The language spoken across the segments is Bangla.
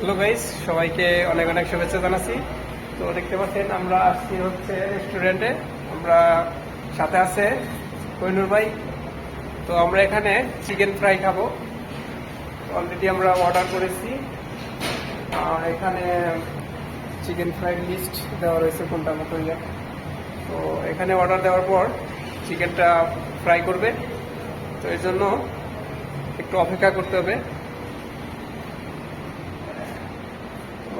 হ্যালো গাইস, সবাইকে অনেক অনেক শুভেচ্ছা জানাচ্ছি। তো দেখতে পাচ্ছেন, আমরা আসছি হচ্ছে রেস্টুরেন্টে আমরা সাথে আছে কৈনুর ভাই। তো আমরা এখানে চিকেন ফ্রাই খাব। অলরেডি আমরা অর্ডার করেছি। আর এখানে চিকেন ফ্রাই লিস্ট দেওয়া রয়েছে কোনটা মতো তো এখানে অর্ডার দেওয়ার পর চিকেনটা ফ্রাই করবে। তো এই জন্য একটু অপেক্ষা করতে হবে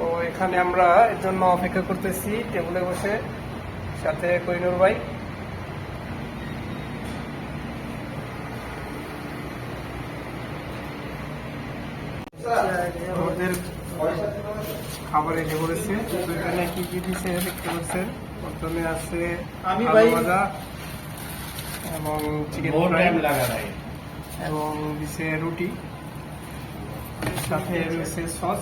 তো এখানে আমরা এর জন্য অপেক্ষা করতেছি টেবিলে বসে। সাথে কইনুর ভাই। আমাদের এনে বলেছে এখানে কি কি দিছে দেখতে পাচ্ছেন? প্রথমে আছে এবং চিকেন এবং দিছে রুটি। সাথে রয়েছে সস